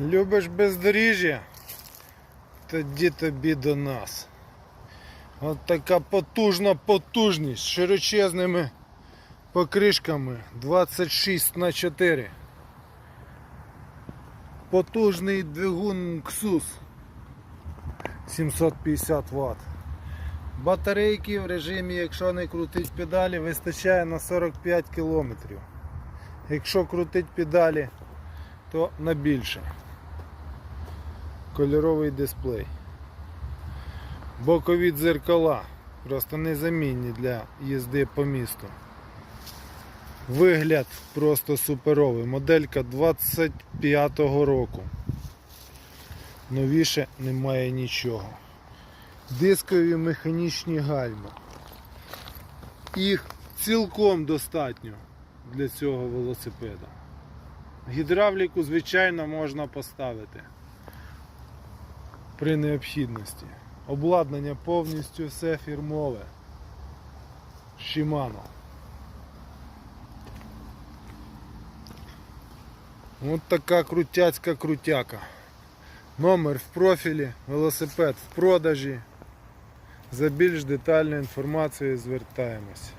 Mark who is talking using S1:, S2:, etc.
S1: Любиш бездоріжжя? Тоді тобі до нас. От така потужна потужність з широчезними покришками 26 на 4. Потужний двигун Xus 750 Вт. Батарейки в режимі, якщо не крутить педалі, вистачає на 45 км. Якщо крутить педалі, то на більше. Кольоровий дисплей. Бокові дзеркала. Просто незамінні для їзди по місту. Вигляд просто суперовий. Моделька 25-го року. Новіше немає нічого. Дискові механічні гальма. Їх цілком достатньо для цього велосипеда. Гідравліку, звичайно, можна поставити при необхідності. Обладнання повністю все фірмове. Shimano. От така крутяцька крутяка. Номер в профілі, велосипед в продажі. За більш детальною інформацією звертаємось.